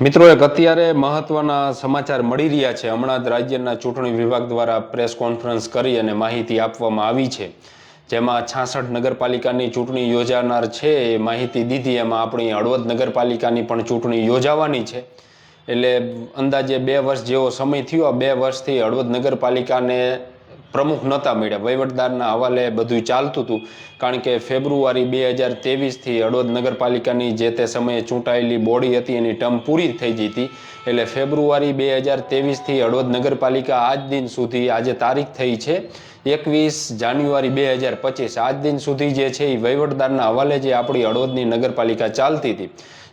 મિત્રો એક અત્યારે મહત્વના સમાચાર મળી રહ્યા છે. હમણાં જ રાજ્યના ચૂંટણી વિભાગ દ્વારા પ્રેસ કોન્ફરન્સ કરી અને માહિતી આપવામાં આવી છે. જેમાં છાસઠ નગરપાલિકાની ચૂંટણી યોજાનાર છે એ માહિતી દીધી. એમાં આપણી હળવદ નગરપાલિકાની પણ ચૂંટણી યોજાવાની છે. એટલે અંદાજે બે વર્ષ જેવો સમય થયો. બે વર્ષથી હળવદ નગરપાલિકાને પ્રમુખ નહોતા મળ્યા. વહીવટદારના હવાલે બધું ચાલતું હતું. કારણ કે ફેબ્રુઆરી બે હજાર ત્રેવીસથી હળવદ નગરપાલિકાની જે તે સમયે ચૂંટાયેલી બોડી હતી, એની ટર્મ પૂરી થઈ ગઈ હતી. એટલે ફેબ્રુઆરી બે હજાર ત્રેવીસથી હળવદ નગરપાલિકા આજ દિન સુધી, આજે તારીખ થઈ છે, એકવીસ જાન્યુઆરી બે હજાર પચીસ. આજ દિન સુધી જે છે એ વહીવટદારના હવાલે જે આપણી હળવદની નગરપાલિકા ચાલતી હતી.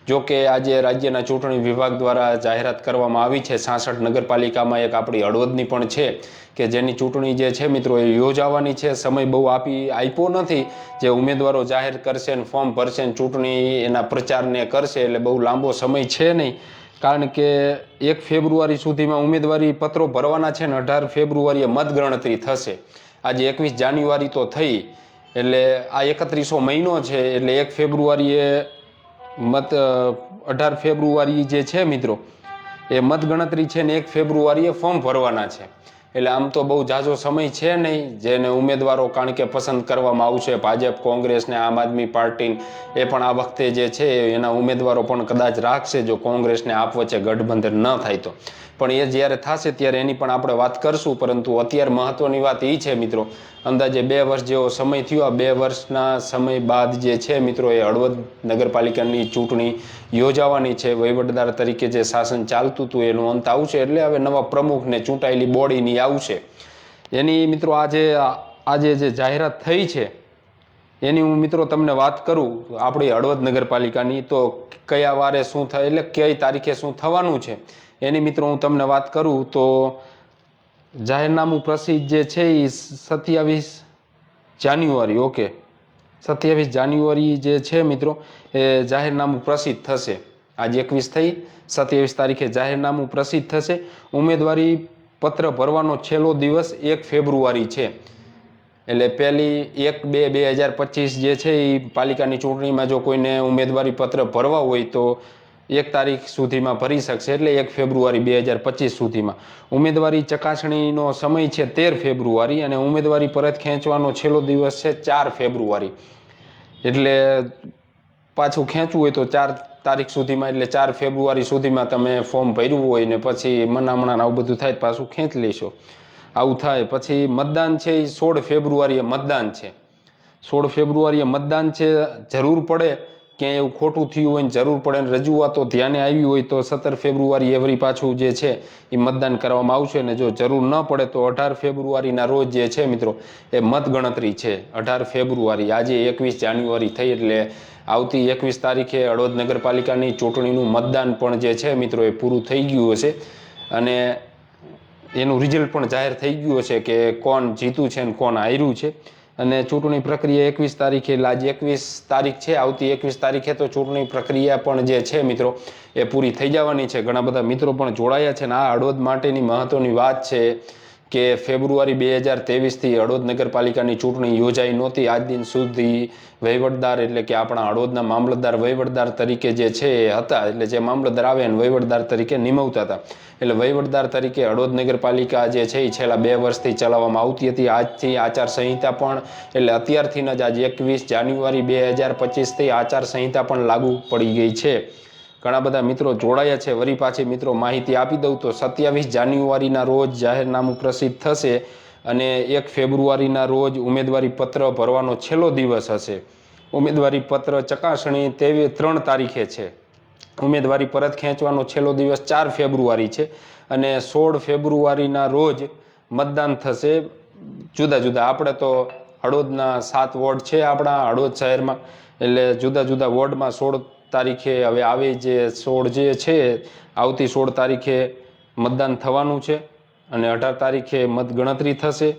જો કે આજે રાજ્યના ચૂંટણી વિભાગ દ્વારા જાહેરાત કરવામાં આવી છે. સાસઠ નગરપાલિકામાં એક આપણી હળવદની પણ છે કે જેની ચૂંટણી જે છે મિત્રો એ યોજાવાની છે. સમય બહુ આપી આપ્યો નથી. જે ઉમેદવારો જાહેર કરશે ને ફોર્મ ભરશે ને ચૂંટણી એના પ્રચારને કરશે એટલે બહુ લાંબો સમય છે નહીં. કારણ કે એક ફેબ્રુઆરી સુધીમાં ઉમેદવારી પત્રો ભરવાના છે ને અઢાર ફેબ્રુઆરીએ મતગણતરી થશે. આજે એકવીસ જાન્યુઆરી તો થઈ. એટલે આ એકત્રીસો મહિનો છે. એટલે એક ફેબ્રુઆરીએ મત અઢાર ફેબ્રુઆરી જે છે મિત્રો, એ મતગણતરી છે ને એક ફેબ્રુઆરીએ ફોર્મ ભરવાના છે. એટલે આમ તો બહુ ઝાઝો સમય છે નહીં, જેને ઉમેદવારો કારણ કે પસંદ કરવામાં આવશે, ભાજપ, કોંગ્રેસ ને આમ આદમી પાર્ટી એ પણ આ વખતે જે છે, એના ઉમેદવારો પણ કદાચ રાખશે, જો કોંગ્રેસને આપ વચ્ચે ગઠબંધન ન થાય તો. પણ એ જ્યારે થશે ત્યારે એની પણ આપણે વાત કરશું, પરંતુ અત્યારે મહત્વની વાત એ છે મિત્રો. અંદાજે બે વર્ષ જેવો સમય થયો. આ બે વર્ષના સમય બાદ જે છે મિત્રો, એ હળવદ નગરપાલિકાની ચૂંટણી યોજાવાની છે. વહીવટદાર તરીકે જે શાસન ચાલતું હતું, એનું અંત આવશે એટલે હવે નવા પ્રમુખને ચૂંટાયેલી બોડીની આવશે. એની મિત્રો આજે આજે જે જાહેરાત થઈ છે, એની હું મિત્રો તમને વાત કરું. આપણી હળવદ નગરપાલિકાની તો કયા વારે શું થાય, એટલે કઈ તારીખે શું થવાનું છે? એની મિત્રો, હું તમને વાત કરું તો જાહેરનામું પ્રસિદ્ધ જે છે એ સત્યાવીસ જાન્યુઆરી, ઓકે. સત્યાવીસ જાન્યુઆરી જે છે મિત્રો, એ જાહેરનામું પ્રસિદ્ધ થશે. આજે એકવીસ થઈ, સત્યાવીસ તારીખે જાહેરનામું પ્રસિદ્ધ થશે. ઉમેદવારી પત્ર ભરવાનો છેલ્લો દિવસ એક ફેબ્રુઆરી છે. એટલે પહેલી એક બે બે હજાર પચીસ જે છે એ પાલિકાની ચૂંટણીમાં જો કોઈને ઉમેદવારી પત્ર ભરવા હોય તો એક તારીખ સુધીમાં ભરી શકશે એટલે એક ફેબ્રુઆરી બે હજાર પચીસ સુધીમાં. ઉમેદવારી ચકાસણીનો સમય છે તેર ફેબ્રુઆરી અને ઉમેદવારી પરત ખેંચવાનો છેલ્લો દિવસ છે ચાર ફેબ્રુઆરી. એટલે પાછું ખેંચવું હોય તો ચાર તારીખ સુધીમાં એટલે ચાર ફેબ્રુઆરી સુધીમાં તમે ફોર્મ ભર્યું હોય ને પછી મનામણા આવું બધું થાય પાછું ખેંચી લેશો. આવું થાય પછી મતદાન છે એ સોળ ફેબ્રુઆરીએ મતદાન છે. સોળ ફેબ્રુઆરીએ મતદાન છે, જરૂર પડે ક્યાંય એવું ખોટું થયું હોય ને જરૂર પડે ને રજૂઆતો ધ્યાને આવી હોય તો સત્તર ફેબ્રુઆરી એવરી પાછું જે છે એ મતદાન કરવામાં આવશે ને જો જરૂર ન પડે તો અઢાર ફેબ્રુઆરીના રોજ જે છે મિત્રો એ મતગણતરી છે. અઢાર ફેબ્રુઆરી, આજે એકવીસ જાન્યુઆરી થઈ એટલે આવતી એકવીસ તારીખે હળવદ નગરપાલિકાની ચૂંટણીનું મતદાન પણ જે છે મિત્રો એ પૂરું થઈ ગયું હશે અને એનું રિઝલ્ટ પણ જાહેર થઈ ગયું હશે કે કોણ જીતું છે ને કોણ હાર્યું છે. અને ચૂંટણી પ્રક્રિયા એકવીસ તારીખે આજે એકવીસ તારીખ છે, આવતી એકવીસ તારીખે તો ચૂંટણી પ્રક્રિયા પણ જે છે મિત્રો, એ પૂરી થઈ જવાની છે. ઘણા બધા મિત્રો પણ જોડાયા છે ને આ હળવદ માટેની મહત્વની વાત છે. કે ફેબ્રુઆરી બે હજાર ત્રેવીસથી હળવદ નગરપાલિકાની ચૂંટણી યોજાઈ નહોતી. આજ દિન સુધી વહીવટદાર એટલે કે આપણા હળવદના મામલતદાર વહીવટદાર તરીકે જે છે એ હતા. એટલે જે મામલતદાર આવે એને વહીવટદાર તરીકે નિમવતા હતા. એટલે વહીવટદાર તરીકે હળવદ નગરપાલિકા જે છે એ છેલ્લા બે વર્ષથી ચલાવવામાં આવતી હતી. આજથી આચાર સંહિતા પણ, એટલે અત્યારથી જ આજ એકવીસ જાન્યુઆરી બે હજાર પચીસથી આચાર સંહિતા પણ લાગુ પડી ગઈ છે. ઘણા બધા મિત્રો જોડાયા છે. વરી પાછી મિત્રો માહિતી આપી દઉં તો સત્યાવીસ જાન્યુઆરીના રોજ જાહેરનામું પ્રસિદ્ધ થશે અને એક ફેબ્રુઆરીના રોજ ઉમેદવારી પત્ર ભરવાનો છેલ્લો દિવસ હશે. ઉમેદવારી પત્ર ચકાસણી તેવી ત્રણ તારીખે છે. ઉમેદવારી પરત ખેંચવાનો છેલ્લો દિવસ ચાર ફેબ્રુઆરી છે અને સોળ ફેબ્રુઆરીના રોજ મતદાન થશે. જુદા જુદા, આપણે તો હળોદના સાત વોર્ડ છે આપણા, હળોદ શહેરમાં. એટલે જુદા જુદા વોર્ડમાં સોળ તારીખે હવે આવી જે સોળ જે છે, આવતી સોળ તારીખે મતદાન થવાનું છે અને અઢાર તારીખે મતગણતરી થશે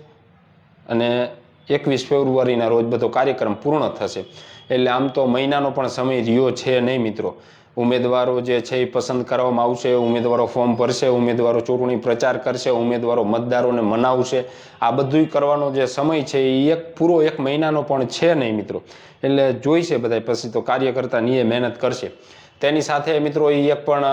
અને એકવીસ ફેબ્રુઆરીના રોજ બધો કાર્યક્રમ પૂર્ણ થશે. એટલે આમ તો મહિનાનો પણ સમય રહ્યો છે નહીં મિત્રો. ઉમેદવારો જે છે એ પસંદ કરવામાં આવશે, ઉમેદવારો ફોર્મ ભરશે, ઉમેદવારો ચૂંટણી પ્રચાર કરશે, ઉમેદવારો મતદારોને મનાવશે. આ બધું કરવાનો જે સમય છે એ એક પૂરો એક મહિનાનો પણ છે નહીં મિત્રો. એટલે જોઈશે બધા પછી તો કાર્યકર્તા નિયે મહેનત કરશે. તેની સાથે મિત્રો એ એક પણ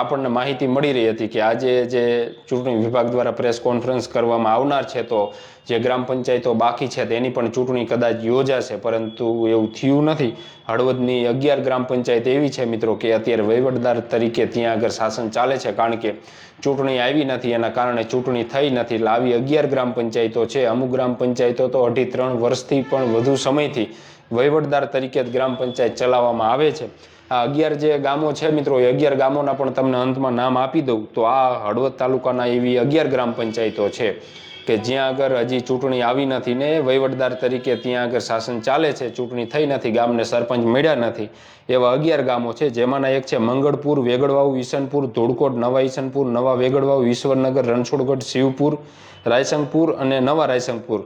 આપણને માહિતી મળી રહી હતી કે આજે જે ચૂંટણી વિભાગ દ્વારા પ્રેસ કોન્ફરન્સ કરવામાં આવનાર છે, તો જે ગ્રામ પંચાયતો બાકી છે, તેની પણ ચૂંટણી કદાચ યોજાશે. પરંતુ એવું થયું નથી. હળવદની અગિયાર ગ્રામ પંચાયત એવી છે મિત્રો કે અત્યારે વહીવટદાર તરીકે ત્યાં આગળ શાસન ચાલે છે, કારણ કે ચૂંટણી આવી નથી. એના કારણે ચૂંટણી થઈ નથી. એટલે આવી અગિયાર ગ્રામ પંચાયતો છે. અમુક ગ્રામ પંચાયતો તો અઢી ત્રણ વર્ષથી પણ વધુ સમયથી વહીવટદાર તરીકે ગ્રામ પંચાયત ચલાવવામાં આવે છે. આ અગિયાર જે ગામો છે મિત્રો, એ અગિયાર ગામોના પણ તમને અંતમાં નામ આપી દઉં. તો આ હળવદ તાલુકાના એવી અગિયાર ગ્રામ પંચાયતો છે કે જ્યાં આગળ હજી ચૂંટણી આવી નથી ને વહીવટદાર તરીકે ત્યાં આગળ શાસન ચાલે છે, ચૂંટણી થઈ નથી, ગામને સરપંચ મળ્યા નથી. એવા અગિયાર ગામો છે, જેમાંના એક છે મંગળપુર વેગડવાવ ઈસનપુર, ધોળકોટ, નવા ઈસનપુર, નવા વેગડવાવ ઈશ્વરનગર, રણછોડગઢ, શિવપુર, રાયસંગપુર અને નવા રાયસંગપુર.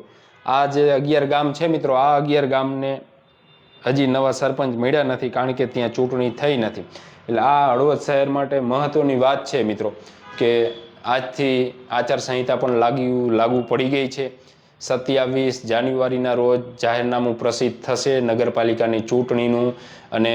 આ જે અગિયાર ગામ છે મિત્રો, આ અગિયાર ગામને હજી નવા સરપંચ મળ્યા નથી કારણ કે ત્યાં ચૂંટણી થઈ નથી. એટલે આ હળવદ શહેર માટે મહત્વની વાત છે મિત્રો, કે આજથી આચારસંહિતા પણ લાગી લાગુ પડી ગઈ છે. સત્યાવીસ જાન્યુઆરીના રોજ જાહેરનામું પ્રસિદ્ધ થશે નગરપાલિકાની ચૂંટણીનું અને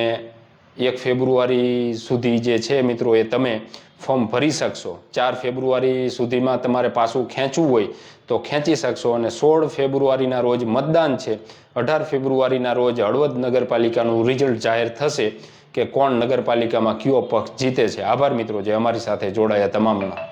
એક ફેબ્રુઆરી સુધી જે છે મિત્રો એ તમે ફોર્મ ભરી શકશો. ચાર ફેબ્રુઆરી સુધીમાં તમારે પાછું ખેંચવું હોય તો ખેંચી શકશો અને સોળ ફેબ્રુઆરીના રોજ મતદાન છે. અઢાર ફેબ્રુઆરીના રોજ હળવદ નગરપાલિકાનું રિઝલ્ટ જાહેર થશે કે કોણ નગરપાલિકામાં કયો પક્ષ જીતે છે. આભાર મિત્રો, જે અમારી સાથે જોડાયા તમામનો.